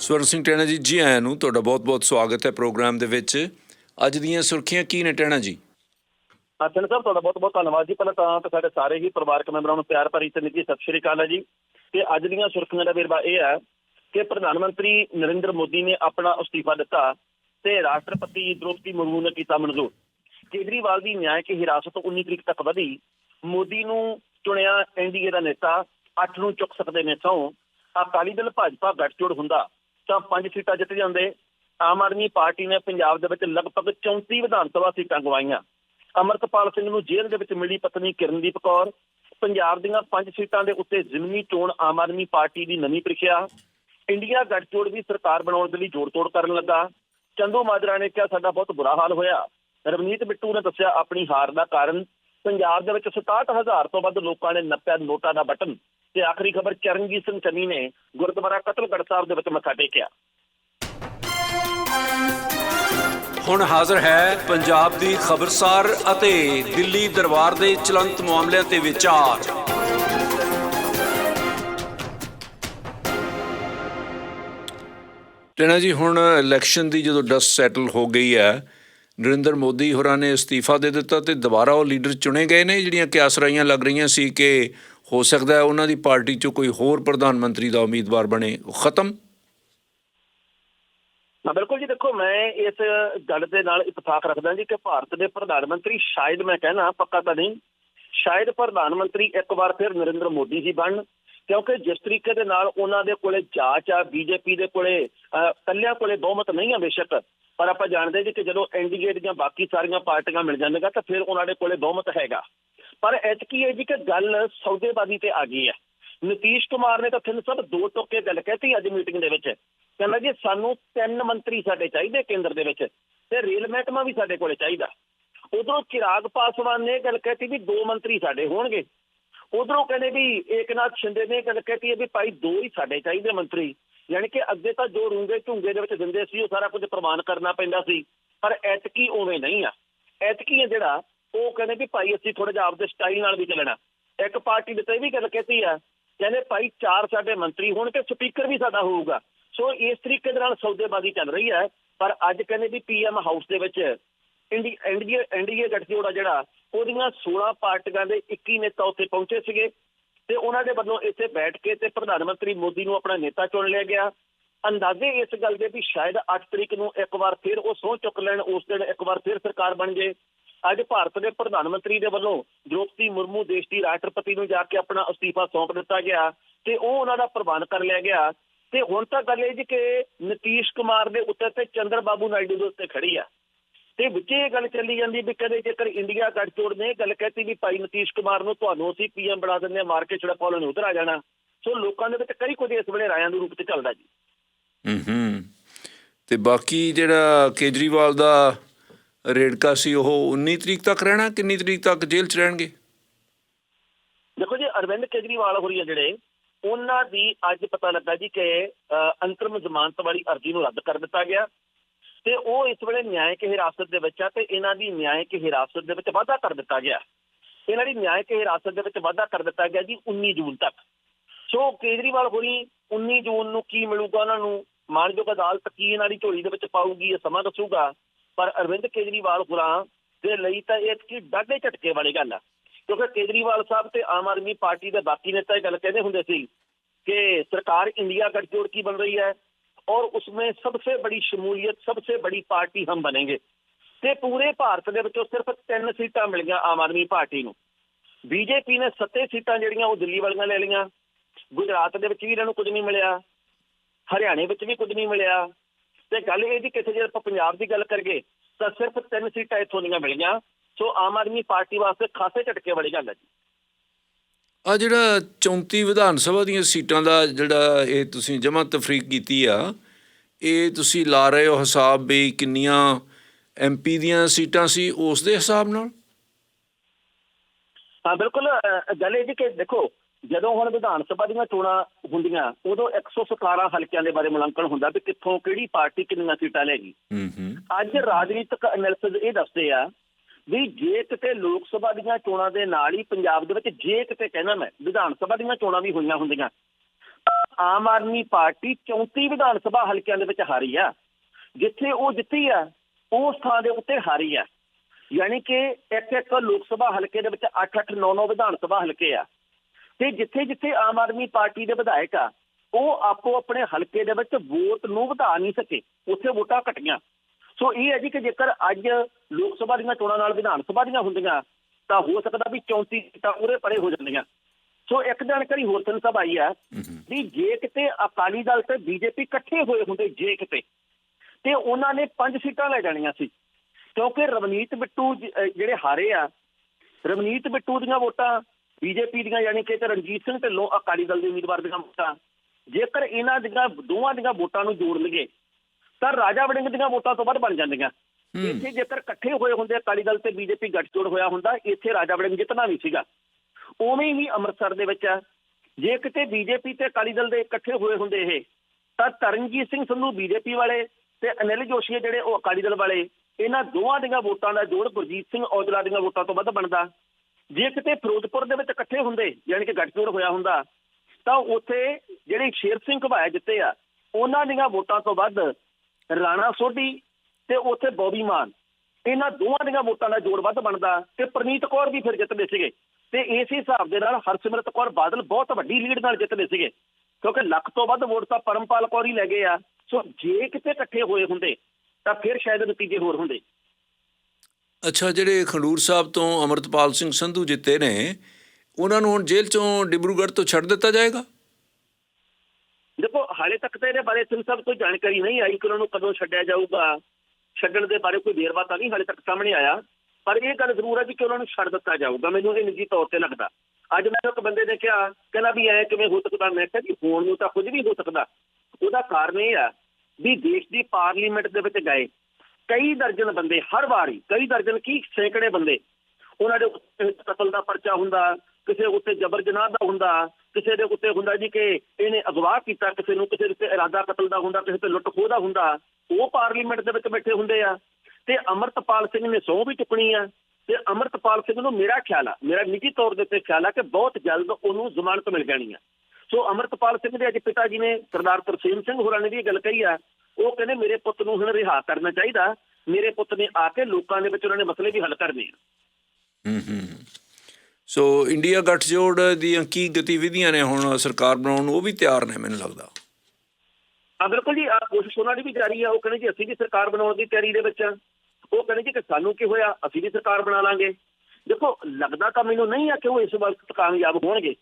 ਸਵਰਨ ਸਿੰਘ ਟੈਣਾ ਜੀ ਜੀ ਆਇਆਂ ਨੂੰ ਤੁਹਾਡਾ ਬਹੁਤ-ਬਹੁਤ ਸਵਾਗਤ ਹੈ ਪ੍ਰੋਗਰਾਮ ਦੇ ਵਿੱਚ। ਅੱਜ ਦੀਆਂ ਸੁਰਖੀਆਂ ਕੀ ਨੇ ਟੈਣਾ ਜੀ? ਅਸਲ ਸਾਹਿਬ, ਤੁਹਾਡਾ ਬਹੁਤ ਬਹੁਤ ਧੰਨਵਾਦ ਜੀ। ਪਹਿਲਾਂ ਤਾਂ ਸਾਡੇ ਸਾਰੇ ਹੀ ਪਰਿਵਾਰਕ ਮੈਂਬਰਾਂ ਨੂੰ ਪਿਆਰ ਭਰੀ ਤੇ ਸਤਿ ਸ਼੍ਰੀ ਅਕਾਲ ਹੈ ਜੀ। ਤੇ ਅੱਜ ਦੀਆਂ ਸੁਰਖੀਆਂ ਦਾ ਵੇਰਵਾ ਇਹ ਹੈ ਕਿ ਪ੍ਰਧਾਨ ਮੰਤਰੀ ਨਰਿੰਦਰ ਮੋਦੀ ਨੇ ਆਪਣਾ ਅਸਤੀਫਾ ਦਿੱਤਾ ਤੇ ਰਾਸ਼ਟਰਪਤੀ ਦ੍ਰੋਪਦੀ ਮੁਰਮੂ ਨੇ ਕੀਤਾ ਮਨਜ਼ੂਰ। ਕੇਜਰੀਵਾਲ ਦੀ ਨਿਆਇਕ ਹਿਰਾਸਤ 19 ਤਰੀਕ ਤੱਕ ਵਧੀ। ਮੋਦੀ ਨੂੰ ਚੁਣਿਆ ਐਨਡੀਏ ਦਾ ਨੇਤਾ 8 ਨੂੰ ਚੁੱਕ ਸਕਦੇ ਨੇ ਸਹੁੰ। ਅਕਾਲੀ ਦਲ ਭਾਜਪਾ ਗੱਠਜੋੜ ਹੁੰਦਾ। ਤਾਂ ਪੰਜ ਸੀਟਾਂ ਜਿੱਤ ਜਾਂਦੇ। ਆਮ ਆਦਮੀ ਪਾਰਟੀ ਨੇ ਪੰਜਾਬ ਦੇ ਵਿੱਚ ਲਗਭਗ 34 ਵਿਧਾਨ ਸਭਾ ਸੀਟਾਂ ਗਵਾਈਆਂ। ਅਮਰਤਪਾਲ ਸਿੰਘ ਨੂੰ ਜੇਲ੍ਹ ਦੇ ਵਿੱਚ ਮਿਲੀ ਪਤਨੀ ਕਿਰਨਦੀਪ ਕੌਰ। ਪੰਜਾਬ ਦੀਆਂ ਪੰਜ ਸੀਟਾਂ ਦੇ ਉੱਤੇ ਜ਼ਿਮਨੀ ਚੋਣ ਆਮ ਆਦਮੀ ਪਾਰਟੀ ਦੀ ਨਵੀਂ ਪ੍ਰੀਖਿਆ। ਇੰਡੀਆ ਗੱਠਜੋੜ ਵੀ ਸਰਕਾਰ ਬਣਾਉਣ ਦੇ ਲਈ ਜੋੜ-ਤੋੜ ਕਰਨ ਲੱਗਾ। ਚੰਦੂ ਮਾਜਰਾ ਨੇ ਕਿਹਾ, ਸਾਡਾ ਬਹੁਤ ਬੁਰਾ ਹਾਲ ਹੋਇਆ। ਰਵਨੀਤ ਬਿੱਟੂ ਨੇ ਦੱਸਿਆ, ਆਪਣੀ ਹਾਰ ਦਾ ਕਾਰਨ ਪੰਜਾਬ ਦੇ ਵਿੱਚ 67000 ਤੋਂ ਵੱਧ ਲੋਕਾਂ ਨੇ ਨੱਪਿਆ ਨੋਟਾਂ ਦਾ ਬਟਨ। ਤੇ ਆਖਰੀ ਖਬਰ ਚਰਨਜੀਤ ਸਿੰਘ ਚੰਨੀ ਨੇ ਗੁਰਦੁਆਰਾ ਕਤਲਗੜ੍ਹ ਸਾਹਿਬ ਦੇ ਵਿੱਚ ਮੱਥਾ ਟੇਕਿਆ। ਹੁਣ ਹਾਜ਼ਰ ਹੈ ਪੰਜਾਬ ਦੀ ਖਬਰਸਾਰ ਅਤੇ ਦਿੱਲੀ ਦਰਬਾਰ ਦੇ ਚਲੰਤ ਮਾਮਲਿਆਂ ਤੇ ਵਿਚਾਰ। ਟੈਣਾ ਜੀ ਹੁਣ ਇਲੈਕਸ਼ਨ ਦੀ ਜਦੋਂ ਡਸਟ ਸੈਟਲ ਹੋ ਗਈ ਹੈ ਨਰਿੰਦਰ ਮੋਦੀ ਹੋਰਾਂ ਨੇ ਅਸਤੀਫਾ ਦੇ ਦਿੱਤਾ ਤੇ ਦੁਬਾਰਾ ਉਹ ਲੀਡਰ ਚੁਣੇ ਗਏ ਨੇ ਜਿਹੜੀਆਂ ਕਿਆਸਰਾਈਆਂ ਲੱਗ ਰਹੀਆਂ ਸੀ ਕਿ ਹੋ ਸਕਦਾ ਹੈ ਉਹਨਾਂ ਦੀ ਪਾਰਟੀ ਚੋਂ ਕੋਈ ਹੋਰ ਪ੍ਰਧਾਨ ਮੰਤਰੀ ਦਾ ਉਮੀਦਵਾਰ ਬਣੇ ਖਤਮ? ਨਾ ਬਿਲਕੁਲ ਜੀ ਦੇਖੋ ਮੈਂ ਇਸ ਗੱਲ ਦੇ ਨਾਲ ਇਤਫਾਕ ਰੱਖਦਾ ਜੀ ਕਿ ਭਾਰਤ ਦੇ ਪ੍ਰਧਾਨ ਮੰਤਰੀ ਸ਼ਾਇਦ ਮੈਂ ਕਹਿਣਾ ਪੱਕਾ ਤਾਂ ਨਹੀਂ ਸ਼ਾਇਦ ਪ੍ਰਧਾਨ ਮੰਤਰੀ ਇੱਕ ਵਾਰ ਫਿਰ ਨਰਿੰਦਰ ਮੋਦੀ ਹੀ ਬਣਨ ਕਿਉਂਕਿ ਜਿਸ ਤਰੀਕੇ ਦੇ ਨਾਲ ਉਹਨਾਂ ਦੇ ਕੋਲੇ ਜਾਚ ਆ ਬੀਜੇਪੀ ਦੇ ਕੋਲੇ ਅਹ, ਕੱਲਿਆਂ ਕੋਲੇ ਬਹੁਮਤ ਨਹੀਂ ਆ ਬੇਸ਼ੱਕ ਪਰ ਆਪਾਂ ਜਾਣਦੇ ਜੀ ਕਿ ਜਦੋਂ ਐਨਡੀਏ ਦੀਆਂ ਬਾਕੀ ਸਾਰੀਆਂ ਪਾਰਟੀਆਂ ਮਿਲ ਜਾਂਦੀਆਂ ਤਾਂ ਫਿਰ ਉਹਨਾਂ ਦੇ ਕੋਲੇ ਬਹੁਮਤ ਹੈਗਾ। ਪਰ ਐਤਕੀ ਹੈ ਜੀ ਕਿ ਗੱਲ ਸੌਦੇਬਾਜ਼ੀ ਤੇ ਆ ਗਈ ਹੈ। ਨਤੀਸ਼ ਕੁਮਾਰ ਨੇ ਤਾਂ ਫਿਰ ਸਭ ਦੋ ਟੋਕੇ ਗੱਲ ਕਹਿਤੀ ਅੱਜ ਮੀਟਿੰਗ ਦੇ ਵਿੱਚ। ਕਹਿੰਦਾ ਜੀ ਸਾਨੂੰ ਤਿੰਨ ਮੰਤਰੀ ਸਾਡੇ ਚਾਹੀਦੇ ਕੇਂਦਰ ਦੇ ਵਿੱਚ ਤੇ ਰੇਲ ਮਹਿਕਮਾ ਵੀ ਸਾਡੇ ਕੋਲੇ ਚਾਹੀਦਾ। ਉਧਰੋਂ ਚਿਰਾਗ ਪਾਸਵਾਨ ਨੇ ਇਹ ਗੱਲ ਕਹਿਤੀ ਵੀ ਦੋ ਮੰਤਰੀ ਸਾਡੇ ਹੋਣਗੇ। ਉਧਰੋਂ ਕਹਿੰਦੇ ਵੀ ਏਕਨਾਥ ਸ਼ਿੰਦੇ ਨੇ ਗੱਲ ਕਹਿਤੀ ਹੈ ਵੀ ਭਾਈ ਦੋ ਹੀ ਸਾਡੇ ਚਾਹੀਦੇ ਮੰਤਰੀ। ਯਾਨੀ ਕਿ ਅੱਗੇ ਤਾਂ ਜੋ ਰੂੰਗੇ ਝੁੰਗੇ ਦੇ ਵਿੱਚ ਦਿੰਦੇ ਸੀ, ਉਹ ਸਾਰਾ ਕੁਝ ਪ੍ਰਵਾਨ ਕਰਨਾ ਪੈਂਦਾ ਸੀ। ਪਰ ਐਤਕੀ ਉਵੇਂ ਨਹੀਂ ਆ। ਐਤਕੀ ਹੈ ਜਿਹੜਾ ਉਹ ਕਹਿੰਦੇ ਵੀ ਭਾਈ ਅਸੀਂ ਥੋੜਾ ਜਿਹਾ ਆਪਦੇ ਸਟਾਈਲ ਨਾਲ ਵੀ ਚੱਲਣਾ। ਇੱਕ ਪਾਰਟੀ ਨੇ ਤਾਂ ਇਹ ਵੀ ਗੱਲ ਕਹਿਤੀ ਆ, ਕਹਿੰਦੇ ਭਾਈ ਚਾਰ ਸਾਡੇ ਮੰਤਰੀ ਹੋਣ ਤੇ ਸਪੀਕਰ ਵੀ ਸਾਡਾ ਹੋਊਗਾ। ਸੋ ਇਸ ਤਰੀਕੇ ਦੇ ਨਾਲ ਸੌਦੇਬਾਜ਼ੀ ਚੱਲ ਰਹੀ ਹੈ, ਪਰ ਅੱਜ ਕਹਿੰਦੇ ਵੀ ਪੀਐਮ ਹਾਊਸ ਦੇ ਵਿੱਚ ਇੰਡੀ ਐਨਡੀਏ ਐਨਡੀਏ ਆ ਜਿਹੜਾ, ਉਹਦੀਆਂ 16 ਪਾਰਟੀਆਂ ਦੇ 21 ਨੇਤਾ ਉੱਥੇ ਪਹੁੰਚੇ ਸੀਗੇ ਤੇ ਉਹਨਾਂ ਦੇ ਵੱਲੋਂ ਇੱਥੇ ਬੈਠ ਕੇ ਤੇ ਪ੍ਰਧਾਨ ਮੰਤਰੀ ਮੋਦੀ ਨੂੰ ਆਪਣਾ ਨੇਤਾ ਚੁਣ ਲਿਆ ਗਿਆ। ਅੰਦਾਜ਼ੇ ਇਸ ਗੱਲ ਦੇ ਵੀ ਸ਼ਾਇਦ 8 ਤਰੀਕ ਨੂੰ ਇੱਕ ਵਾਰ ਫਿਰ ਉਹ ਸਹੁੰ ਚੁੱਕ ਲੈਣ, ਉਸ ਦਿਨ ਇੱਕ ਵਾਰ ਫਿਰ ਸਰਕਾਰ ਬਣ ਜੇ। ਅੱਜ ਭਾਰਤ ਦੇ ਪ੍ਰਧਾਨ ਮੰਤਰੀ ਦੇ ਵੱਲੋਂ ਦ੍ਰੋਪਦੀ ਮੁਰਮੂ ਦੇਸ਼ ਦੀ ਰਾਸ਼ਟਰਪਤੀ ਨੂੰ ਜਾ ਕੇ ਆਪਣਾ ਅਸਤੀਫਾ ਸੌਂਪ ਦਿੱਤਾ ਗਿਆ ਤੇ ਉਹ ਉਹਨਾਂ ਦਾ ਪ੍ਰਬੰਧ ਕਰ ਲਿਆ ਗਿਆ। ਤੇ ਹੁਣ ਤਾਂ ਗੱਲ ਇਹ ਜੀ ਕਿ ਨਤੀਸ਼ ਕੁਮਾਰ ਦੇ ਉੱਤੇ ਤੇ ਚੰਦਰ ਬਾਬੂ ਨਾਇਡੂ ਦੇ ਉੱਤੇ ਖੜੀ ਆ। ਤੇ ਵਿੱਚ ਇਹ ਗੱਲ ਚੱਲੀ ਜਾਂਦੀ ਵੀ ਕਦੇ ਜੇਕਰ ਇੰਡੀਆ ਗੱਠਜੋੜ ਨੇ ਗੱਲ ਕਹਿਤੀ ਵੀ ਭਾਈ ਨਤੀਸ਼ ਕੁਮਾਰ ਨੂੰ ਤੁਹਾਨੂੰ ਅਸੀਂ ਪੀਐਮ ਬਣਾ ਦਿੰਦੇ ਆ ਮਾਰ ਕੇ ਛੜਪਾ ਉਹਨਾਂ ਨੇ ਉਧਰ ਆ ਜਾਣਾ। ਸੋ ਲੋਕਾਂ ਦੇ ਵਿੱਚ ਕਈ ਕੁਝ ਇਸ ਵੇਲੇ ਰਾਇਆਂ ਦੇ ਰੂਪ ਚ ਚੱਲਦਾ ਜੀ। ਹੂੰ ਹੂੰ। ਤੇ ਬਾਕੀ ਜਿਹੜਾ ਕੇਜਰੀਵਾਲ ਦਾ ਰੇੜਕਾ ਸੀ, ਉਹ 19 ਤਰੀਕ ਤੱਕ ਰਹਿਣਾ, ਕਿੰਨੀ ਤਰੀਕ ਤੱਕ ਜੇਲ੍ਹ 'ਚ ਰਹਿਣਗੇ? ਦੇਖੋ ਜੀ, ਅਰਵਿੰਦ ਕੇਜਰੀਵਾਲ ਹੋਰੀ ਜਿਹੜੇ, ਉਹਨਾਂ ਦੀ ਅੱਜ ਪਤਾ ਲੱਗਾ ਜੀ ਕਿ ਅੰਤਰਮ ਜ਼ਮਾਨਤ ਵਾਲੀ ਅਰਜ਼ੀ ਨੂੰ ਰੱਦ ਕਰ ਦਿੱਤਾ ਗਿਆ ਤੇ ਉਹ ਇਸ ਵੇਲੇ ਨਿਆਇਕ ਹਿਰਾਸਤ ਦੇ ਵਿੱਚ ਆ ਤੇ ਇਹਨਾਂ ਦੀ ਨਿਆਇਕ ਹਿਰਾਸਤ ਦੇ ਵਿੱਚ ਵਾਧਾ ਕਰ ਦਿੱਤਾ ਗਿਆ। ਇਹਨਾਂ ਦੀ ਨਿਆਇਕ ਹਿਰਾਸਤ ਦੇ ਵਿੱਚ ਵਾਧਾ ਕਰ ਦਿੱਤਾ ਗਿਆ ਜੀ 19 ਜੂਨ ਤੱਕ। ਸੋ ਕੇਜਰੀਵਾਲ ਹੋਰੀ 19 ਜੂਨ ਨੂੰ ਕੀ ਮਿਲੂਗਾ ਉਹਨਾਂ ਨੂੰ? ਮਾਨਯੋਗ ਅਦਾਲਤ ਕੀ ਇਹਨਾਂ ਦੀ ਝੋਲੀ ਦੇ ਵਿੱਚ ਪਾਊਗੀ, ਇਹ ਸਮਾਂ ਦੱਸੂਗਾ। ਪਰ ਅਰਵਿੰਦ ਕੇਜਰੀਵਾਲ ਹੋਰਾਂ ਦੇ ਲਈ ਤਾਂ ਇਹ ਕੀ ਡਾਢੇ ਝਟਕੇ ਵਾਲੀ ਗੱਲ ਆ ਕਿਉਂਕਿ ਕੇਜਰੀਵਾਲ ਸਾਹਿਬ ਤੇ ਆਮ ਆਦਮੀ ਪਾਰਟੀ ਦੇ ਬਾਕੀ ਨੇਤਾ ਇਹ ਗੱਲ ਕਹਿੰਦੇ ਹੁੰਦੇ ਸੀ ਕਿ ਸਰਕਾਰ ਇੰਡੀਆ गठजोड़ की बन रही है और उसमें सबसे बड़ी शमूलियत सबसे बड़ी पार्टी हम बनेंगे ਤੇ ਪੂਰੇ ਭਾਰਤ ਦੇ ਵਿੱਚੋਂ ਸਿਰਫ ਤਿੰਨ ਸੀਟਾਂ ਮਿਲੀਆਂ ਆਮ ਆਦਮੀ ਪਾਰਟੀ ਨੂੰ ਬੀਜੇਪੀ ਨੇ ਸੱਤੇ ਸੀਟਾਂ ਜਿਹੜੀਆਂ ਉਹ ਦਿੱਲੀ ਵਾਲੀਆਂ ਲੈ ਲਈਆਂ ਗੁਜਰਾਤ ਦੇ ਵਿੱਚ ਵੀ ਇਹਨਾਂ ਨੂੰ ਕੁਝ ਨਹੀਂ ਮਿਲਿਆ ਹਰਿਆਣੇ ਵਿੱਚ ਵੀ ਕੁਝ ਨਹੀਂ ਮਿਲਿਆ ਤੇ ਗੱਲ ਇਹ ਜੀ ਕਿਥੇ ਜੇ ਆਪਾਂ ਪੰਜਾਬ ਦੀ ਗੱਲ ਕਰੀਏ ਤਾਂ ਸਿਰਫ ਤਿੰਨ ਸੀਟਾਂ ਇੱਥੋਂ ਦੀਆਂ ਮਿਲੀਆਂ ਸੋ ਆਮ ਆਦਮੀ ਪਾਰਟੀ ਵਾਸਤੇ ਖਾਸੇ ਝਟਕੇ ਵਾਲੀ ਗੱਲ ਹੈ ਜੀ। ਆ ਜਿਹੜਾ 34 ਵਿਧਾਨ ਸਭਾ ਦੀਆਂ ਸੀਟਾਂ ਦਾ ਜਿਹੜਾ ਇਹ ਤੁਸੀਂ ਜਮ੍ਹਾਂ ਤਫਰੀਕ ਕੀਤੀ ਆ ਇਹ ਤੁਸੀਂ ਲਾ ਰਹੇ ਹੋ ਹਿਸਾਬ ਵੀ ਕਿੰਨੀਆਂ ਐਮਪੀ ਦੀਆਂ ਸੀਟਾਂ ਸੀ ਉਸ ਦੇ ਹਿਸਾਬ ਨਾਲ? ਹਾਂ ਬਿਲਕੁਲ ਗੱਲ ਇਹ ਜੀ ਕਿ ਦੇਖੋ ਜਦੋਂ ਹੁਣ ਵਿਧਾਨ ਸਭਾ ਦੀਆਂ ਚੋਣਾਂ ਹੁੰਦੀਆਂ ਉਦੋਂ 117 ਹਲਕਿਆਂ ਦੇ ਬਾਰੇ ਮੁਲਾਂਕਣ ਹੁੰਦਾ ਵੀ ਕਿੱਥੋਂ ਕਿਹੜੀ ਪਾਰਟੀ ਕਿੰਨੀਆਂ ਸੀਟਾਂ ਲੈਗੀ ਅੱਜ ਰਾਜਨੀਤਿਕ ਐਨਾਲਿਸਿਸ ਇਹ ਦੱਸਦੇ ਆ ਵੀ ਜੇ ਕਿਤੇ ਲੋਕ ਸਭਾ ਦੀਆਂ ਚੋਣਾਂ ਦੇ ਨਾਲ ਹੀ ਪੰਜਾਬ ਦੇ ਵਿੱਚ ਜੇ ਕਿਤੇ ਕਹਿਣਾ ਮੈਂ ਵਿਧਾਨ ਸਭਾ ਦੀਆਂ ਚੋਣਾਂ ਵੀ ਹੋਈਆਂ ਹੁੰਦੀਆਂ ਆਮ ਆਦਮੀ ਪਾਰਟੀ 34 ਵਿਧਾਨ ਸਭਾ ਹਲਕਿਆਂ ਦੇ ਵਿੱਚ ਹਾਰੀ ਆ। ਜਿੱਥੇ ਉਹ ਜਿੱਤੀ ਆ ਉਸ ਥਾਂ ਦੇ ਉੱਤੇ ਹਾਰੀ ਆ। ਯਾਨੀ ਕਿ ਇੱਕ ਇੱਕ ਲੋਕ ਸਭਾ ਹਲਕੇ ਦੇ ਵਿੱਚ 8 8 9 9 ਵਿਧਾਨ ਸਭਾ ਹਲਕੇ ਆ। ਤੇ ਜਿੱਥੇ ਜਿੱਥੇ ਆਮ ਆਦਮੀ ਪਾਰਟੀ ਦੇ ਵਿਧਾਇਕ ਆ ਉਹ ਆਪੋ ਆਪਣੇ ਹਲਕੇ ਦੇ ਵਿੱਚ ਵੋਟ ਨੂੰ ਵਧਾ ਨਹੀਂ ਸਕੇ ਉੱਥੇ ਵੋਟਾਂ ਘਟੀਆਂ। ਸੋ ਇਹ ਹੈ ਜੀ ਕਿ ਜੇਕਰ ਅੱਜ ਲੋਕ ਸਭਾ ਦੀਆਂ ਚੋਣਾਂ ਨਾਲ ਵਿਧਾਨ ਸਭਾ ਦੀਆਂ ਹੁੰਦੀਆਂ ਤਾਂ ਹੋ ਸਕਦਾ ਵੀ 34 ਸੀਟਾਂ ਉਰੇ ਪਰੇ ਹੋ ਜਾਂਦੀਆਂ। ਸੋ ਇੱਕ ਜਾਣਕਾਰੀ ਹੋਰ ਸਿੰਘ ਸਾਹਿਬ ਆਈ ਆ ਵੀ ਜੇ ਕਿਤੇ ਅਕਾਲੀ ਦਲ ਤੇ ਬੀਜੇਪੀ ਇਕੱਠੇ ਹੋਏ ਹੁੰਦੇ ਜੇ ਕਿਤੇ ਤੇ ਉਹਨਾਂ ਨੇ ਪੰਜ ਸੀਟਾਂ ਲੈ ਜਾਣੀਆਂ ਸੀ। ਕਿਉਂਕਿ ਰਵਨੀਤ ਬਿੱਟੂ ਜਿਹੜੇ ਹਾਰੇ ਆ ਰਵਨੀਤ ਬਿੱਟੂ ਦੀਆਂ ਵੋਟਾਂ ਬੀਜੇਪੀ ਦੀਆਂ ਯਾਨੀ ਕਿ ਤੇ ਰਣਜੀਤ ਸਿੰਘ ਢਿੱਲੋਂ ਅਕਾਲੀ ਦਲ ਦੇ ਉਮੀਦਵਾਰ ਦੀਆਂ ਵੋਟਾਂ। ਜੇਕਰ ਇਹਨਾਂ ਦੀਆਂ ਦੋਵਾਂ ਦੀਆਂ ਵੋਟਾਂ ਨੂੰ ਜੋੜ ਲਈਏ ਤਾਂ ਰਾਜਾ ਵੜਿੰਗ ਦੀਆਂ ਵੋਟਾਂ ਤੋਂ ਵੱਧ ਬਣ ਜਾਂਦੀਆਂ। ਇੱਥੇ ਜੇਕਰ ਇਕੱਠੇ ਹੋਏ ਹੁੰਦੇ ਅਕਾਲੀ ਦਲ ਤੇ ਬੀਜੇਪੀ ਗੱਠਜੋੜ ਹੋਇਆ ਹੁੰਦਾ ਇੱਥੇ ਰਾਜਾ ਵੜਿੰਗ ਜਿੱਤਣਾ ਨਹੀਂ ਸੀਗਾ। ਉਵੇਂ ਹੀ ਅੰਮ੍ਰਿਤਸਰ ਦੇ ਵਿੱਚ ਆ। ਜੇ ਕਿਤੇ ਬੀਜੇਪੀ ਤੇ ਅਕਾਲੀ ਦਲ ਦੇ ਇਕੱਠੇ ਹੋਏ ਹੁੰਦੇ ਇਹ ਤਾਂ ਤਰਨਜੀਤ ਸਿੰਘ ਸੰਧੂ ਬੀਜੇਪੀ ਵਾਲੇ ਤੇ ਅਨਿਲ ਜੋਸ਼ੀ ਜਿਹੜੇ ਉਹ ਅਕਾਲੀ ਦਲ ਵਾਲੇ ਇਹਨਾਂ ਦੋਵਾਂ ਦੀਆਂ ਵੋਟਾਂ ਦਾ ਜੋੜ ਗੁਰਜੀਤ ਸਿੰਘ ਔਜਲਾ ਦੀਆਂ ਵੋਟਾਂ ਤੋਂ ਵੱਧ ਬਣਦਾ। ਜੇ ਕਿਤੇ ਫਿਰੋਜ਼ਪੁਰ ਦੇ ਵਿੱਚ ਇਕੱਠੇ ਹੁੰਦੇ, ਯਾਨੀ ਕਿ ਗੱਠਜੋੜ ਹੋਇਆ ਹੁੰਦਾ, ਤਾਂ ਉੱਥੇ ਜਿਹੜੇ ਸ਼ੇਰ ਸਿੰਘ ਘਵਾਇਆ ਜਿੱਤੇ ਆ, ਉਹਨਾਂ ਦੀਆਂ ਵੋਟਾਂ ਤੋਂ ਵੱਧ ਰਾਣਾ ਸੋਢੀ ਤੇ ਉੱਥੇ ਬੋਬੀ ਮਾਨ। ਇਹਨਾਂ ਦੋਵਾਂ ਦੀਆਂ ਵੋਟਾਂ ਦਾ ਜੋੜ ਵੱਧ ਬਣਦਾ ਤੇ ਪ੍ਰਨੀਤ ਕੌਰ ਵੀ ਫਿਰ ਜਿੱਤਦੇ ਸੀਗੇ। ਤੇ ਇਸ ਹਿਸਾਬ ਦੇ ਨਾਲ ਹਰਸਿਮਰਤ ਕੌਰ ਬਾਦਲ ਬਹੁਤ ਵੱਡੀ ਲੀਡ ਨਾਲ ਜਿੱਤਦੇ ਸੀਗੇ। ਕਿਉਂਕਿ ਲੱਖ ਤੋਂ ਵੱਧ ਵੋਟ ਤਾਂ ਪਰਮਪਾਲ ਕੌਰ ਹੀ ਲੈ ਗਏ ਆ। ਸੋ ਜੇ ਕਿਤੇ ਇਕੱਠੇ ਹੋਏ ਹੁੰਦੇ, ਤਾਂ ਫਿਰ ਸ਼ਾਇਦ ਨਤੀਜੇ ਹੋਰ ਹੁੰਦੇ। ਅੱਛਾ, ਜਿਹੜੇ ਖੰਡੂਰ ਸਾਹਿਬ ਤੋਂ ਅਮਰਤਪਾਲ ਸਿੰਘ ਸੰਧੂ ਜਿੱਤੇ ਨੇ, ਉਹਨਾਂ ਨੂੰ ਹੁਣ ਜੇਲ੍ਹ ਚੋਂ ਡਿਬਰੂਗੜ੍ਹ ਤੋਂ ਛੱਡ ਦਿੱਤਾ ਜਾਏਗਾ? ਦੇਖੋ, ਹਾਲੇ ਤੱਕ ਤਾਂ ਇਹਦੇ ਬਾਰੇ ਸਿੰਘ ਸਾਹਿਬ ਕੋਈ ਜਾਣਕਾਰੀ ਨਹੀਂ ਆਈ ਕਿ ਉਹਨਾਂ ਨੂੰ ਕਦੋਂ ਛੱਡਿਆ ਜਾਊਗਾ। ਛੱਡਣ ਦੇ ਬਾਰੇ ਕੋਈ ਵੇਰਵਾ ਤਾਂ ਨਹੀਂ ਹਾਲੇ ਤੱਕ ਸਾਹਮਣੇ ਆਇਆ। ਪਰ ਇਹ ਗੱਲ ਜ਼ਰੂਰ ਹੈ ਕਿ ਉਹਨਾਂ ਨੂੰ ਛੱਡ ਦਿੱਤਾ ਜਾਊਗਾ। ਮੈਨੂੰ ਇਹ ਨਿੱਜੀ ਤੌਰ ਤੇ ਲੱਗਦਾ। ਅੱਜ ਮੈਨੂੰ ਇੱਕ ਬੰਦੇ ਨੇ ਕਿਹਾ ਕਹਿੰਦਾ ਵੀ ਐ ਕਿਵੇਂ ਹੋ ਸਕਦਾ? ਮੈਂ ਕਿਹਾ ਜੀ, ਹੋਣ ਨੂੰ ਤਾਂ ਕੁਝ ਵੀ ਹੋ ਸਕਦਾ। ਉਹਦਾ ਕਾਰਨ ਇਹ ਆ ਵੀ ਦੇਸ਼ ਦੀ ਪਾਰਲੀਮੈਂਟ ਦੇ ਵਿੱਚ ਗਏ। ਕਈ ਦਰਜਨ ਬੰਦੇ ਹਰ ਵਾਰੀ, ਕਈ ਦਰਜਨ ਕੀ ਸੈਂਕੜੇ ਬੰਦੇ, ਉਹਨਾਂ ਦੇ ਉੱਤੇ ਕਤਲ ਦਾ ਪਰਚਾ ਹੁੰਦਾ, ਕਿਸੇ ਉੱਤੇ ਜਬਰ ਜਨਾਹ ਦਾ ਹੁੰਦਾ, ਕਿਸੇ ਦੇ ਉੱਤੇ ਹੁੰਦਾ ਜੀ ਕਿ ਇਹਨੇ ਅਗਵਾ ਕੀਤਾ, ਕਿਸੇ ਨੂੰ ਕਿਸੇ ਦੇ ਉੱਤੇ ਇਰਾਦਾ ਕਤਲ ਦਾ ਹੁੰਦਾ, ਕਿਸੇ ਤੇ ਲੁੱਟ ਖੋਹ ਦਾ ਹੁੰਦਾ, ਉਹ ਪਾਰਲੀਮੈਂਟ ਦੇ ਵਿੱਚ ਬੈਠੇ ਹੁੰਦੇ ਆ। ਤੇ ਅਮਰਤਪਾਲ ਸਿੰਘ ਨੇ ਸਹੁੰ ਵੀ ਚੁੱਕਣੀ ਆ। ਤੇ ਅਮਰਤਪਾਲ ਸਿੰਘ ਨੂੰ ਮੇਰਾ ਖਿਆਲ ਆ, ਮੇਰਾ ਨਿੱਜੀ ਤੌਰ ਦੇ ਉੱਤੇ ਖਿਆਲ ਆ ਕਿ ਬਹੁਤ ਜਲਦ ਉਹਨੂੰ ਜ਼ਮਾਨਤ ਮਿਲ ਜਾਣੀ ਆ। ਸੋ ਅਮਰਤਪਾਲ ਸਿੰਘ ਦੇ ਅੱਜ ਪਿਤਾ ਜੀ ਨੇ ਸਰਦਾਰ ਤਰਸੇਮ ਸਿੰਘ ਹੋਰਾਂ ਨੇ ਵੀ ਇਹ ਗੱਲ ਕਹੀ ਆ ਉਹ ਕਹਿੰਦੇ ਮੇਰੇ ਪੁੱਤ ਨੂੰ ਹੁਣ ਰਿਹਾ ਕਰਨਾ ਚਾਹੀਦਾ। ਮੇਰੇ ਪੁੱਤ ਨੇ ਆ ਕੇ ਲੋਕਾਂ ਦੇ ਵਿੱਚ ਉਹਨਾਂ ਨੇ ਮਸਲੇ ਵੀ ਹੱਲ ਕਰਨੇ ਆ। ਹੂੰ ਹੂੰ ਸੋ ਇੰਡੀਆ ਗੱਠਜੋੜ ਦੀਆਂ ਕੀ ਗਤੀਵਿਧੀਆਂ ਨੇ ਹੁਣ ਸਰਕਾਰ ਬਣਾਉਣ ਨੂੰ? ਉਹ ਵੀ ਤਿਆਰ ਨੇ ਮੈਨੂੰ ਲੱਗਦਾ। ਆ ਬਿਲਕੁਲ ਜੀ ਆ ਕੋਸ਼ਿਸ਼ ਉਹਨਾਂ ਦੀ ਵੀ ਜਾਰੀ ਆ। ਉਹ ਕਹਿੰਦੇ ਜੀ ਅਸੀਂ ਵੀ ਸਰਕਾਰ ਬਣਾਉਣ ਦੀ ਤਿਆਰੀ ਦੇ ਵਿੱਚ ਆ। ਉਹ ਕਹਿੰਦੇ ਜੀ ਕਿ ਸਾਨੂੰ ਕੀ ਹੋਇਆ? ਅਸੀਂ ਵੀ ਸਰਕਾਰ ਬਣਾ ਲਾਂਗੇ। ਦੇਖੋ ਲੱਗਦਾ ਤਾਂ ਮੈਨੂੰ ਨਹੀਂ ਆ ਕਿ ਉਹ ਇਸ ਵਕਤ ਕਾਮਯਾਬ ਹੋਣਗੇ।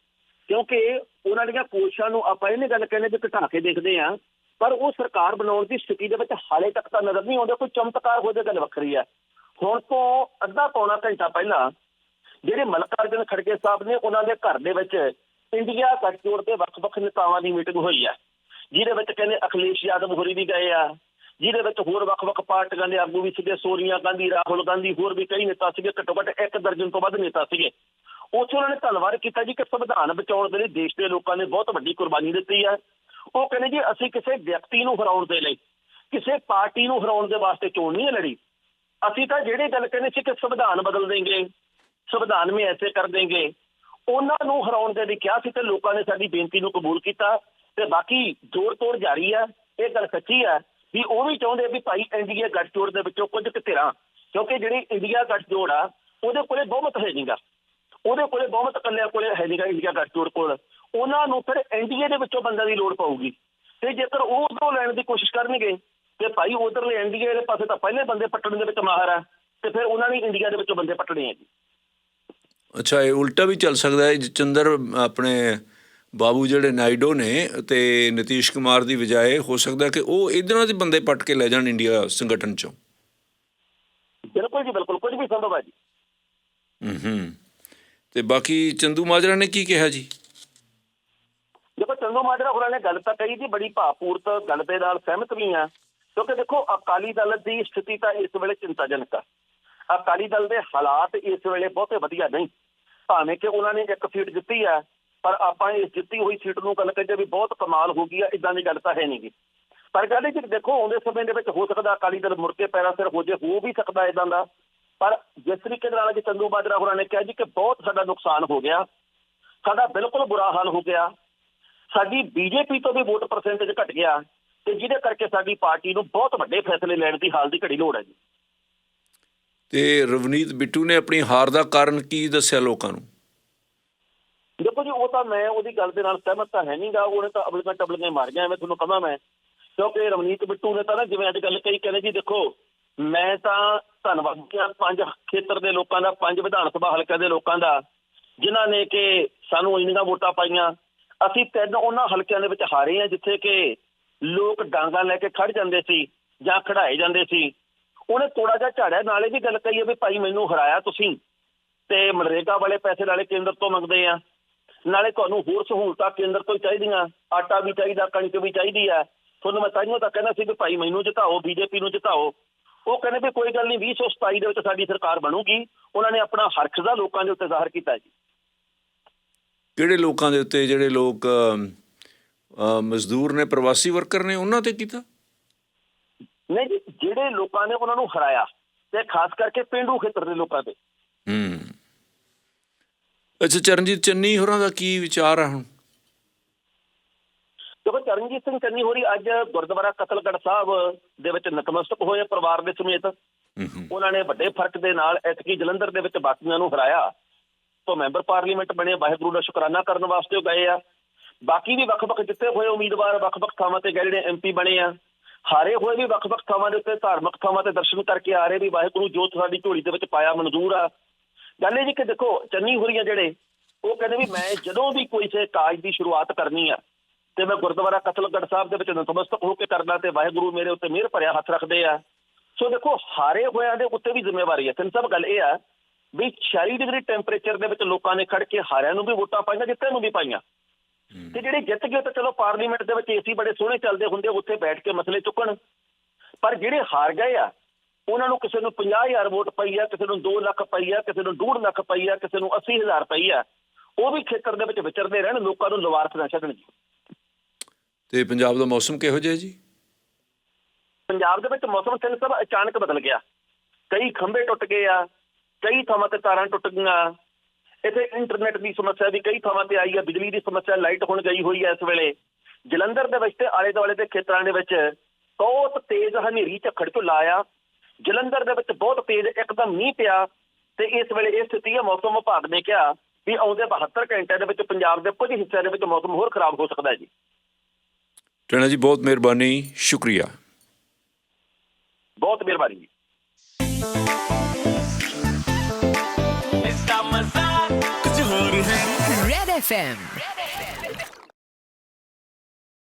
ਕਿਉਂਕਿ ਉਹਨਾਂ ਦੀਆਂ ਕੋਸ਼ਿਸ਼ਾਂ ਨੂੰ ਆਪਾਂ ਇਹਨੇ ਗੱਲ ਕਹਿੰਦੇ ਵੀ ਘਟਾ ਕੇ ਦੇਖਦੇ ਆ ਪਰ ਉਹ ਸਰਕਾਰ ਬਣਾਉਣ ਦੀ ਸਥਿਤੀ ਦੇ ਵਿੱਚ ਹਾਲੇ ਤੱਕ ਤਾਂ ਨਜ਼ਰ ਨਹੀਂ ਆਉਂਦਾ, ਕੋਈ ਚਮਤਕਾਰ ਹੋ ਜਾਏ ਗੱਲ ਵੱਖਰੀ ਹੈ। ਹੁਣ ਤੋਂ ਅੱਧਾ ਪੌਣਾ ਘੰਟਾ ਪਹਿਲਾਂ ਜਿਹੜੇ ਮਲਕਾਰਜਨ ਖੜਗੇ ਸਾਹਿਬ ਨੇ, ਉਹਨਾਂ ਦੇ ਘਰ ਦੇ ਵਿੱਚ ਇੰਡੀਆ ਗੱਠਜੋੜ ਦੇ ਵੱਖ-ਵੱਖ ਨੇਤਾਵਾਂ ਦੀ ਮੀਟਿੰਗ ਹੋਈ ਹੈ। ਜਿਹਦੇ ਵਿੱਚ ਕਹਿੰਦੇ ਅਖਿਲੇਸ਼ ਯਾਦਵ ਹੋਰੀ ਵੀ ਗਏ ਆ, ਜਿਹਦੇ ਵਿੱਚ ਹੋਰ ਵੱਖ-ਵੱਖ ਪਾਰਟੀਆਂ ਦੇ ਆਗੂ ਵੀ ਸੀਗੇ, ਸੋਨੀਆ ਗਾਂਧੀ, ਰਾਹੁਲ ਗਾਂਧੀ, ਹੋਰ ਵੀ ਕਈ ਨੇਤਾ ਸੀਗੇ ਘੱਟੋ ਘੱਟ ਇੱਕ ਦਰਜਨ ਤੋਂ ਵੱਧ ਨੇਤਾ ਸੀਗੇ। ਉੱਥੇ ਉਹਨਾਂ ਨੇ ਧੰਨਵਾਦ ਕੀਤਾ ਜੀ ਕਿ ਸੰਵਿਧਾਨ ਬਚਾਉਣ ਦੇ ਲਈ ਦੇਸ਼ ਦੇ ਲੋਕਾਂ ਨੇ ਬਹੁਤ ਵੱਡੀ ਕੁਰਬਾਨੀ ਦਿੱਤੀ ਹੈ। ਉਹ ਕਹਿੰਦੇ ਜੀ ਅਸੀਂ ਕਿਸੇ ਵਿਅਕਤੀ ਨੂੰ ਹਰਾਉਣ ਦੇ ਲਈ, ਕਿਸੇ ਪਾਰਟੀ ਨੂੰ ਹਰਾਉਣ ਦੇ ਵਾਸਤੇ ਚੋਣ ਨਹੀਂ ਲੜੀ। ਅਸੀਂ ਤਾਂ ਜਿਹੜੇ ਗੱਲ ਕਹਿੰਦੇ ਸੀ ਕਿ ਸੰਵਿਧਾਨ ਬਦਲ ਦੇਂਗੇ ਸੰਵਿਧਾਨ ਵਿੱਚ ਐਸੇ ਕਰ ਦੇਂਗੇ ਉਹਨਾਂ ਨੂੰ ਹਰਾਉਣ ਦੇ ਲਈ ਕਿਹਾ ਸੀ ਤੇ ਲੋਕਾਂ ਨੇ ਸਾਡੀ ਬੇਨਤੀ ਨੂੰ ਕਬੂਲ ਕੀਤਾ ਤੇ ਬਾਕੀ ਜੋੜ ਤੋੜ ਜਾਰੀ ਆ, ਇਹ ਗੱਲ ਸੱਚੀ ਆ ਵੀ ਉਹ ਵੀ ਚਾਹੁੰਦੇ ਵੀ ਭਾਈ ਇੰਡੀਆ ਗੱਠਜੋੜ ਦੇ ਵਿੱਚੋਂ ਕੁਝ ਕੁ ਧਿਰਾਂ, ਕਿਉਂਕਿ ਜਿਹੜੀ ਇੰਡੀਆ ਗੱਠਜੋੜ ਆ, ਉਹਦੇ ਕੋਲੇ ਬਹੁਮਤ ਹੈ ਨਹੀਂਗਾ ਉਹਦੇ ਕੋਲੇ ਬਹੁਮਤ ਇਕੱਲਿਆਂ ਕੋਲੇ ਹੈ ਨਹੀਂਗਾ ਇੰਡੀਆ ਗੱਠਜੋੜ ਕੋਲ। ਉਹਨਾਂ ਨੂੰ ਫਿਰ ਐਨਡੀਏ ਦੇ ਵਿੱਚੋਂ ਬੰਦਾ ਦੀ ਲੋੜ ਪਊਗੀ। ਤੇ ਜੇਕਰ ਉਹ ਉਧਰੋਂ ਲੈਣ ਦੀ ਕੋਸ਼ਿਸ਼ ਕਰਨਗੇ ਤੇ ਭਾਈ ਉਧਰਲੇ ਐਨਡੀਏ ਦੇ ਪਾਸੇ ਤਾਂ ਪਹਿਲੇ ਬੰਦੇ ਪੱਟਣ ਦੇ ਵਿੱਚ ਮਾਹਰ ਆ ਤੇ ਫਿਰ ਉਹਨਾਂ ਨੇ ਇੰਡੀਆ ਦੇ ਵਿੱਚੋਂ ਬੰਦੇ ਪੱਟਣੇ ਆ ਜੀ। ਅੱਛਾ ਇਹ ਉਲਟਾ ਵੀ ਚੱਲ ਸਕਦਾ ਹੈ। ਜਤਿੰਦਰ ਆਪਣੇ ਬਾਬੂ ਜਿਹੜੇ ਨਾਇਡੋ ਨੇ ਤੇ ਨਤੀਸ਼ ਕੁਮਾਰ ਦੀ ਬਜਾਏ ਹੋ ਸਕਦਾ ਕਿ ਉਹ ਇਧਰਾਂ ਦੇ ਬੰਦੇ ਪੱਟ ਕੇ ਲੈ ਜਾਣ ਇੰਡੀਆ ਸੰਗਠਨ ਚੋਂ। ਬਿਲਕੁਲ ਜੀ ਬਿਲਕੁਲ। ਕੁਝ ਵੀ ਸੰਭਵ ਹੈ ਜੀ। ਹੂੰ ਹੂੰ। ਤੇ ਬਾਕੀ ਚੰਦੂ ਮਾਜਰਾ ਨੇ ਕੀ ਕਿਹਾ ਜੀ? ਦੇਖੋ ਚੰਦੂ ਮਾਜਰਾ ਹੋਰਾਂ ਨੇ ਗੱਲ ਤਾਂ ਕਹੀ ਜੀ, ਬੜੀ ਭਾਵਪੂਰਤ ਗੱਲ ਦੇ ਨਾਲ ਸਹਿਮਤ ਵੀ ਆ ਕਿਉਂਕਿ ਦੇਖੋ, ਅਕਾਲੀ ਦਲ ਦੀ ਸਥਿਤੀ ਤਾਂ ਇਸ ਵੇਲੇ ਚਿੰਤਾਜਨਕ ਆ। ਅਕਾਲੀ ਦਲ ਦੇ ਹਾਲਾਤ ਇਸ ਵੇਲੇ ਬਹੁਤੇ ਵਧੀਆ ਨਹੀਂ। ਭਾਵੇਂ ਕਿ ਉਹਨਾਂ ਨੇ ਇੱਕ ਸੀਟ ਜਿੱਤੀ ਆ, ਪਰ ਆਪਾਂ ਇਸ ਜਿੱਤੀ ਹੋਈ ਸੀਟ ਨੂੰ ਗੱਲ ਕਹਿੰਦੇ ਵੀ ਬਹੁਤ ਕਮਾਲ ਹੋ ਗਈ ਆ ਇਦਾਂ ਦੀ ਗੱਲ ਤਾਂ ਹੈ ਨਹੀਂਗੀ ਪਰ ਗੱਲ ਇਹ ਕਿ ਦੇਖੋ, ਆਉਂਦੇ ਸਮੇਂ ਦੇ ਵਿੱਚ ਹੋ ਸਕਦਾ ਅਕਾਲੀ ਦਲ ਮੁੜ ਕੇ ਪੈਰਾਂ ਸਿਰ ਹੋ ਜੇ, ਹੋ ਵੀ ਸਕਦਾ ਇਦਾਂ ਦਾ। ਪਰ ਜਿਸ ਤਰੀਕੇ ਨਾਲ ਅੱਜ ਚੰਦੂ ਮਾਜਰਾ ਹੋਰਾਂ ਨੇ ਕਿਹਾ ਜੀ ਕਿ ਬਹੁਤ ਸਾਡਾ ਨੁਕਸਾਨ ਹੋ ਗਿਆ। ਸਾਡਾ ਬਿਲਕੁਲ ਬੁਰਾ ਹਾਲ ਹੋ ਗਿਆ। ਸਾਡੀ ਬੀਜੇਪੀ ਤੋਂ ਵੀ ਵੋਟ ਪਰਸੈਂਟੇਜ ਘਟ ਗਿਆ ਤੇ ਜਿਹਦੇ ਕਰਕੇ ਸਾਡੀ ਪਾਰਟੀ ਨੂੰ ਬਹੁਤ ਵੱਡੇ ਫੈਸਲੇ ਲੈਣ ਦੀ ਹਾਲ ਦੀ ਘੜੀ ਲੋੜ ਹੈ ਜੀ। ਤੇ ਰਵਨੀਤ ਬਿੱਟੂ ਨੇ ਆਪਣੀ ਹਾਰ ਦਾ ਕਾਰਨ ਕੀ ਦੱਸਿਆ ਲੋਕਾਂ ਨੂੰ? ਦੇਖੋ ਜੀ ਉਹ ਤਾਂ ਮੈਂ ਉਹਦੀ ਗੱਲ ਦੇ ਨਾਲ ਸਹਿਮਤ ਤਾਂ ਹੈ ਨਹੀਂਗਾ ਉਹਨੇ ਤਾਂ ਅਬਲਕਾਂ ਟਬਲਕਾਂ ਮਾਰ ਗਿਆ ਐਵੇਂ ਤੁਹਾਨੂੰ ਕਹਾਂ ਮੈਂ। ਕਿਉਂਕਿ ਰਵਨੀਤ ਬਿੱਟੂ ਨੇ ਤਾਂ ਨਾ ਜਿਵੇਂ ਅੱਜ ਗੱਲ ਕਹੀ ਕਹਿੰਦੇ ਜੀ ਦੇਖੋ ਮੈਂ ਤਾਂ ਧੰਨਵਾਦ ਹਾਂ ਪੰਜ ਖੇਤਰ ਦੇ ਲੋਕਾਂ ਦਾ ਪੰਜ ਵਿਧਾਨ ਸਭਾ ਹਲਕਿਆਂ ਦੇ ਲੋਕਾਂ ਦਾ ਜਿਨ੍ਹਾਂ ਨੇ ਕਿ ਸਾਨੂੰ ਇੰਨੀਆਂ ਵੋਟਾਂ ਪਾਈਆਂ ਅਸੀਂ ਤਿੰਨ ਉਹਨਾਂ ਹਲਕਿਆਂ ਦੇ ਵਿੱਚ ਹਾਰੇ ਆ ਜਿੱਥੇ ਕਿ ਲੋਕ ਡਾਂਗਾ ਲੈ ਕੇ ਖੜ ਜਾਂਦੇ ਸੀ ਜਾਂ ਖੜਾਏ ਜਾਂਦੇ ਸੀ। ਉਹਨੇ ਥੋੜਾ ਜਿਹਾ ਝਾੜਿਆ, ਨਾਲੇ ਵੀ ਗੱਲ ਕਹੀ ਹੈ ਵੀ ਭਾਈ ਮੈਨੂੰ ਹਰਾਇਆ ਤੁਸੀਂ ਤੇ ਮਨਰੇਗਾ ਵਾਲੇ ਪੈਸੇ ਨਾਲੇ ਕੇਂਦਰ ਤੋਂ ਮੰਗਦੇ ਆ। ਨਾਲੇ ਤੁਹਾਨੂੰ ਹੋਰ ਸਹੂਲਤਾਂ ਕੇਂਦਰ ਤੋਂ ਚਾਹੀਦੀਆਂ, ਆਟਾ ਵੀ ਚਾਹੀਦਾ, ਕਣਕ ਵੀ ਚਾਹੀਦੀ ਆ। ਤੁਹਾਨੂੰ ਮੈਂ ਤਾਈਓ ਤਾਂ ਕਹਿੰਦਾ ਸੀ ਕਿ ਭਾਈ ਮੈਨੂੰ ਜਿਤਾਓ, ਬੀਜੇਪੀ ਨੂੰ ਜਿਤਾਓ। ਉਹ ਕਹਿੰਦੇ ਵੀ ਕੋਈ ਗੱਲ ਨਹੀਂ 2027 ਦੇ ਵਿੱਚ ਸਾਡੀ ਸਰਕਾਰ ਬਣੂਗੀ। ਉਹਨਾਂ ਨੇ ਆਪਣਾ ਹਰਖ ਦਾ ਲੋਕਾਂ ਦੇ ਉੱਤੇ ਜ਼ਾਹਰ ਕੀਤਾ ਜੀ। ਕਿਹੜੇ ਲੋਕਾਂ ਦੇ ਉੱਤੇ ਜਿਹੜੇ ਲੋਕ ਮਜ਼ਦੂਰ ਨੇ ਪ੍ਰਵਾਸੀ ਵਰਕਰ ਨੇ ਉਹਨਾਂ ਤੇ ਕੀਤਾ? ਨਹੀਂ ਜਿਹੜੇ ਲੋਕਾਂ ਨੇ ਉਹਨਾਂ ਨੂੰ ਹਰਾਇਆ ਤੇ ਖਾਸ ਕਰਕੇ ਪਿੰਡੂ ਖੇਤਰ ਦੇ ਲੋਕਾਂ ਤੇ। ਹੂੰ। ਅੱਛਾ ਚਰਨਜੀਤ ਚੰਨੀ ਹੋਰਾਂ ਦਾ ਕੀ ਵਿਚਾਰ ਆ ਹੁਣ? ਦੇਖੋ ਚਰਨਜੀਤ ਸਿੰਘ ਚੰਨੀ ਹੋਰੀ ਅੱਜ ਗੁਰਦੁਆਰਾ ਕਤਲਗੜ੍ਹ ਸਾਹਿਬ ਦੇ ਵਿੱਚ ਨਤਮਸਤਕ ਹੋਏ ਪਰਿਵਾਰ ਦੇ ਸਮੇਤ। ਉਹਨਾਂ ਨੇ ਵੱਡੇ ਫ਼ਰਕ ਦੇ ਨਾਲ ਐਤਕੀ ਜਲੰਧਰ ਦੇ ਵਿੱਚ ਬਾਕੀਆਂ ਨੂੰ ਹਰਾਇਆ। ਤੋਂ ਮੈਂਬਰ ਪਾਰਲੀਮੈਂਟ ਬਣੇ, ਵਾਹਿਗੁਰੂ ਦਾ ਸ਼ੁਕਰਾਨਾ ਕਰਨ ਵਾਸਤੇ ਉਹ ਗਏ ਆ। ਬਾਕੀ ਵੀ ਵੱਖ-ਵੱਖ ਜਿੱਤੇ ਹੋਏ ਉਮੀਦਵਾਰ ਵੱਖ-ਵੱਖ ਥਾਵਾਂ ਤੇ ਗਏ ਜਿਹੜੇ ਐਮਪੀ ਬਣੇ ਆ। ਹਾਰੇ ਹੋਏ ਵੀ ਵੱਖ-ਵੱਖ ਥਾਵਾਂ ਦੇ ਉੱਤੇ, ਧਾਰਮਿਕ ਥਾਵਾਂ ਤੇ ਦਰਸ਼ਨ ਕਰਕੇ ਆ ਰਹੇ ਵੀ ਵਾਹਿਗੁਰੂ ਜੋਤ ਸਾਡੀ ਝੋਲੀ ਦੇ ਵਿੱਚ ਪਾਇਆ ਮਨਜ਼ੂਰ ਆ। ਗੱਲ ਇਹ ਜੀ ਕਿ ਦੇਖੋ, ਚੰਨੀ ਹੋਰੀਆਂ ਜਿਹੜੇ, ਉਹ ਕਹਿੰਦੇ ਵੀ ਮੈਂ ਜਦੋਂ ਵੀ ਕੋਈ ਸੇ ਕਾਜ ਦੀ ਸ਼ੁਰੂਆਤ ਕਰਨੀ ਆ, ਤੇ ਮੈਂ ਗੁਰਦੁਆਰਾ ਕਤਲਗੜ੍ਹ ਸਾਹਿਬ ਦੇ ਵਿੱਚ ਨਤਮਸਤਕ ਹੋ ਕੇ ਕਰਨਾ ਤੇ ਵਾਹਿਗੁਰੂ ਮੇਰੇ ਉੱਤੇ ਮਿਹਰ ਭਰਿਆ ਹੱਥ ਰੱਖਦੇ ਆ। ਸੋ ਦੇਖੋ, ਹਾਰੇ ਹੋਇਆਂ ਦੇ ਉੱਤੇ ਵੀ ਜ਼ਿੰਮੇਵਾਰੀ ਹੈ ਤਿੰਨ ਸਭ ਗੱਲ ਇਹ ਆ ਵੀ 40 ਡਿਗਰੀ ਟੈਂਪਰੇਚਰ ਦੇ ਵਿੱਚ ਲੋਕਾਂ ਨੇ ਖੜ ਕੇ ਹਾਰਿਆਂ ਨੂੰ ਵੀ ਵੋਟਾਂ ਪਾਈਆਂ ਜਿੱਤੇ ਨੂੰ ਵੀ ਪਾਈਆਂ। ਤੇ ਜਿਹੜੇ ਜਿੱਤ ਗਏ ਤਾਂ ਚਲੋ ਪਾਰਲੀਮੈਂਟ ਦੇ ਵਿੱਚ ਏਸੀ ਬੜੇ ਸੋਹਣੇ ਚੱਲਦੇ ਹੁੰਦੇ ਉੱਥੇ ਬੈਠ ਕੇ ਮਸਲੇ ਚੁੱਕਣ। ਪਰ ਜਿਹੜੇ ਹਾਰ ਗਏ ਆ ਉਹਨਾਂ ਨੂੰ ਕਿਸੇ ਨੂੰ 50000 ਵੋਟ ਪਈ ਆ ਕਿਸੇ ਨੂੰ 2 ਲੱਖ ਪਈ ਆ ਕਿਸੇ ਨੂੰ 2.5 ਲੱਖ ਪਈ ਆ ਕਿਸੇ ਨੂੰ 80000 ਪਈ ਆ ਉਹ ਵੀ ਖੇਤਰ ਦੇ ਵਿੱਚ ਵਿਚਰਦੇ ਰਹਿਣ ਲੋਕਾਂ ਨੂੰ ਲਵਾਰਸ ਨਾ ਛੱਡਣ ਜੀ। ਤੇ ਪੰਜਾਬ ਦਾ ਮੌਸਮ ਕਿਹੋ ਜਿਹਾ ਜੀ? ਪੰਜਾਬ ਦੇ ਵਿੱਚ ਮੌਸਮ ਤਿੰਨ ਸਭ ਅਚਾਨਕ ਬਦਲ ਗਿਆ। ਕਈ ਖੰਭੇ ਟੁੱਟ ਗਏ ਆ ਕਈ ਥਾਵਾਂ ਤੇ ਤਾਰਾਂ ਟੁੱਟ ਗਈਆਂ। ਇੱਥੇ ਇੰਟਰਨੈਟ ਦੀ ਸਮੱਸਿਆ ਵੀ ਕਈ ਥਾਵਾਂ ਤੇ ਆਈ ਹੈ ਬਿਜਲੀ ਦੀ ਸਮੱਸਿਆ ਲਾਈਟ ਹੁਣ ਗਈ ਹੋਈ ਹੈ ਇਸ ਵੇਲੇ। ਜਲੰਧਰ ਦੇ ਵਿੱਚ ਤੇ ਆਲੇ ਦੁਆਲੇ ਦੇ ਖੇਤਰਾਂ ਦੇ ਵਿੱਚ ਬਹੁਤ ਤੇਜ਼ ਹਨੇਰੀ ਝੱਖੜ ਝੁੱਲਾ ਆਇਆ ਜਲੰਧਰ ਦੇ ਵਿੱਚ ਬਹੁਤ ਤੇਜ਼ ਇੱਕਦਮ ਮੀਂਹ ਪਿਆ ਤੇ ਇਸ ਵੇਲੇ ਇਹ ਸਥਿਤੀ ਹੈ ਮੌਸਮ ਵਿਭਾਗ ਨੇ ਕਿਹਾ ਵੀ ਆਉਂਦੇ 72 ਘੰਟਿਆਂ ਦੇ ਵਿੱਚ ਪੰਜਾਬ ਦੇ ਕੁਝ ਹਿੱਸਿਆਂ ਦੇ ਵਿੱਚ ਮੌਸਮ ਹੋਰ ਖਰਾਬ ਹੋ ਸਕਦਾ ਹੈ ਜੀ। ਟਣਾ ਜੀ ਬਹੁਤ ਮਿਹਰਬਾਨੀ ਸ਼ੁਕਰੀਆ। ਬਹੁਤ ਮਿਹਰਬਾਨੀ ਜੀ। Red FM. Red FM.